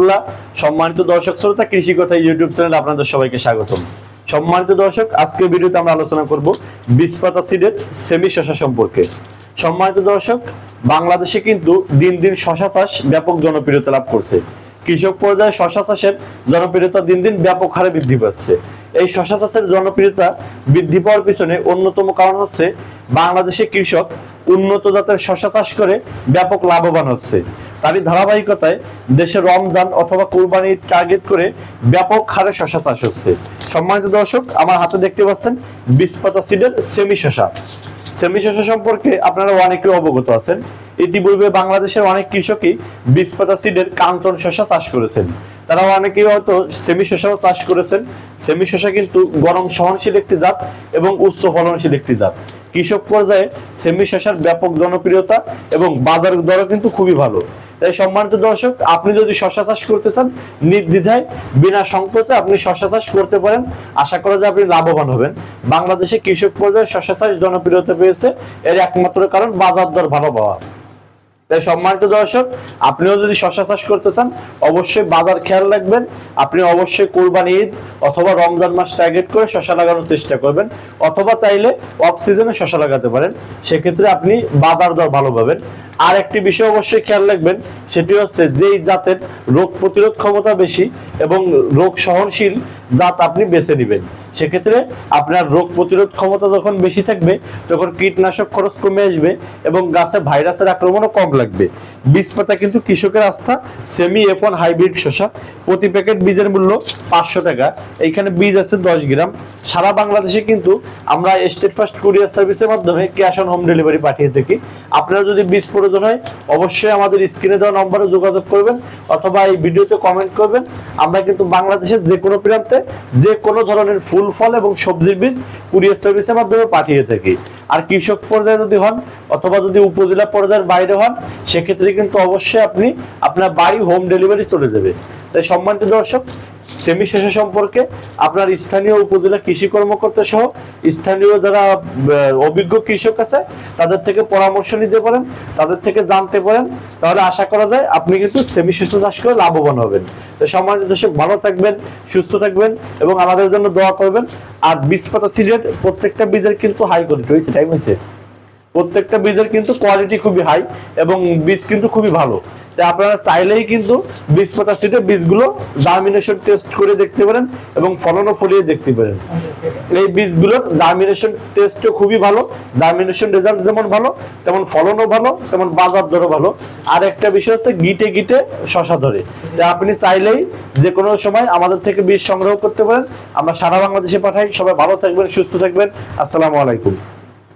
আলহামদুলিল্লাহ, সম্মানিত দর্শক শ্রোতা কৃষি কথা ইউটিউব চ্যানেল আপনাদের সবাইকে স্বাগতম। সম্মানিত দর্শক আজকের ভিডিওতে আমরা আলোচনা করব বীজপাতা সিডের সেমি শশা সম্পর্কে। সম্মানিত দর্শক বাংলাদেশে কিন্তু দিন দিন শশা চাষ ব্যাপক জনপ্রিয়তা লাভ করছে। কৃষক পর্যায়ে শশা চাষের জনপ্রিয়তা দিন দিন ব্যাপক হারে বৃদ্ধি পাচ্ছে। এই শশা চাষের জনপ্রিয়তা বৃদ্ধি পাওয়ার পিছনে অন্যতম কারণ হচ্ছে বাংলাদেশে কৃষক উন্নত জাতের শশা চাষ করে ব্যাপক লাভবান হচ্ছে। তারই ধারাবাহিকতায় দেশে রমজান অথবা কোরবানি টার্গেট করে ব্যাপক হারে শশা চাষ হচ্ছে। সম্মানিত দর্শক, আমার হাতে দেখতে পাচ্ছেন বীজপাতা সিডের সেমি শশা। সেমি শশা সম্পর্কে আপনারা অনেকে অবগত আছেন। ইতিপূর্বে বাংলাদেশের অনেক কৃষকই বীজপাতা সিডের কাঞ্চন শশা চাষ করেছেন। তারা অনেকেই হয়তো সেমি শশাও চাষ করেছেন। সেমি শশা কিন্তু গরম সহনশীল একটি জাত এবং উচ্চ ফলনশীল একটি জাত। কৃষক পর্যায়ে সেমি শশার ব্যাপক জনপ্রিয়তা এবং বাজার দরও কিন্তু খুবই ভালো। তাই সম্মানিত দর্শক, আপনি যদি শশা চাষ করতে চান, নির্দ্বিধায়, বিনা সংকোচে আপনি শশা চাষ করতে পারেন। আশা করা যায় আপনি লাভবান হবেন। বাংলাদেশে কৃষক পর্যায়ে শশা চাষ জনপ্রিয়তা পেয়েছে। এর একমাত্র কারণ বাজার দর ভালো পাওয়া। তাই সম্মানিত দর্শক, আপনিও যদি শশা চাষ করতে চান, অবশ্যই বাজার খেয়াল রাখবেন। আপনি অবশ্যই কোরবানি ঈদ অথবা রমজান মাস টার্গেট করে শশা লাগানোর চেষ্টা করবেন। অথবা চাইলে অফ সিজনে শশা লাগাতে পারেন। সেক্ষেত্রে আপনি বাজার দর ভালো পাবেন। আর একটি বিষয় অবশ্যই খেয়াল রাখবেন, সেটি হচ্ছে যেই জাতের রোগ প্রতিরোধ ক্ষমতা বেশি এবং রোগ সহনশীল জাত আপনি বেছে নেবেন। সেক্ষেত্রে আপনার রোগ প্রতিরোধ ক্ষমতা যখন বেশি থাকবে, তখন কীটনাশক খরচ কমে আসবে এবং গাছে ভাইরাসের আক্রমণও কম লাগবে। বীজ পাতা কিন্তু কৃষকের আস্থা সেমি এফ ওয়ান হাইব্রিড শসা, প্রতি প্যাকেট বীজের মূল্য পাঁচশো টাকা। এইখানে বীজ আছে দশ গ্রাম। সারা বাংলাদেশে কিন্তু আমরা স্টেট ফার্স্ট কুরিয়ার সার্ভিসের মাধ্যমে ক্যাশ অন হোম ডেলিভারি পাঠিয়ে থাকি। আপনারা যদি বীজ প্রয়োজন হয়, অবশ্যই আমাদের স্ক্রিনে দেওয়া নম্বরে যোগাযোগ করবেন অথবা এই ভিডিওতে কমেন্ট করবেন। আমরা কিন্তু বাংলাদেশের যে কোনো প্রান্তে যে কোনো ধরনের ফুল, ফল এবং সবজির বীজ কুরিয়ার সার্ভিসের মাধ্যমে পাঠিয়ে থাকি। আর কৃষক পর্যায়ে যদি হন অথবা যদি উপজেলা পর্যায়ের বাইরে হন সেক্ষেত্রে কিন্তু অবশ্যই আপনি আপনার বাড়ি হোম ডেলিভারি চলে যাবে। তাই সম্মানিত দর্শক সেমি শেষে সম্পর্কে আপনার স্থানীয় উপজেলা কৃষি কর্মকর্তা সহ স্থানীয় যারা অভিজ্ঞ কৃষক আছে, তাদের থেকে পরামর্শ নিতে পারেন, তাদের থেকে জানতে পারেন। তাহলে আশা করা যায় আপনি কিন্তু সেমি শেষে চাষ করে লাভবান হবেন। তো সম্মানিত দর্শক, ভালো থাকবেন, সুস্থ থাকবেন এবং আমাদের জন্য দোয়া করবেন। আর বীজ পাতা সিলেট প্রত্যেকটা বীজের কিন্তু হাই কোয়ালিটি হয়েছে টাইম হয়েছে। প্রত্যেকটা বীজের কিন্তু কোয়ালিটি খুবই হাই এবং বীজ কিন্তু খুবই ভালো। তাই আপনারা চাইলেই কিন্তু বীজ পাতা সিটে বীজগুলো জার্মিনেশন টেস্ট করে দেখতে পারেন এবং ফলনও ফলিয়ে দেখতে পারেন। এই বীজগুলোর জার্মিনেশন টেস্টও খুবই ভালো জার্মিনেশন রেজাল্ট যেমন ভালো, তেমন ফলনও ভালো, তেমন বাজার দরও ভালো। আর একটা বিষয় হচ্ছে গিটে গিটে শশা ধরে। তাই আপনি চাইলেই যে কোনো সময় আমাদের থেকে বীজ সংগ্রহ করতে পারেন। আমরা সারা বাংলাদেশে পাঠাই। সবাই ভালো থাকবেন, সুস্থ থাকবেন। আসসালামু আলাইকুম।